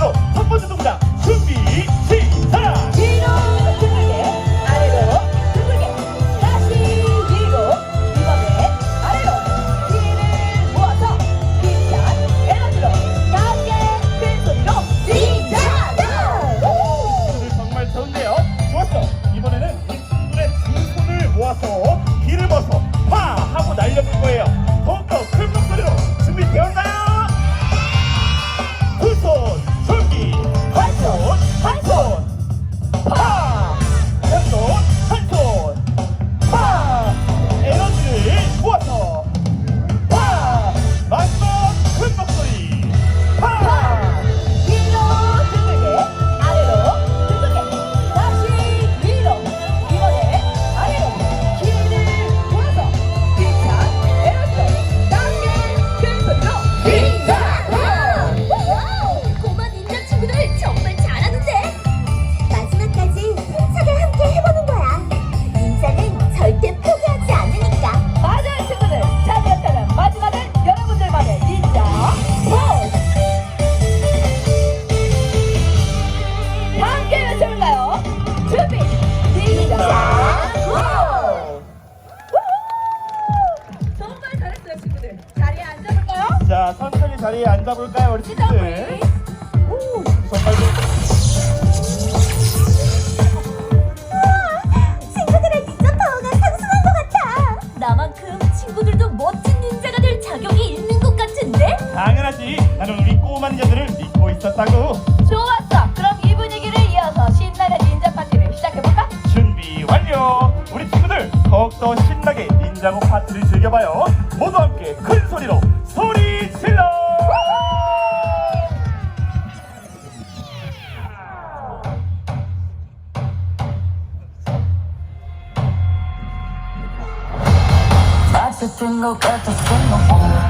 바로 첫 번째 동작 준비 시작! 뒤로 둥글게 아래로 둥글게 다시 밀고 이번에 아래로 뒤를 모아서 빈샷 에너지로 가게 큰 소리로 시작! 오늘 정말 좋은데요? 좋았어! 이번에는 이 친구의 두 손을 모아서 길을 벗어 파! 하고 날려볼 거예요 더욱더 큰 한손 한손 팍! 신나게 닌자고 파티를 즐겨봐요. 모두 함께 큰 소리로 소리 질러! 다 젖은 것 같았어.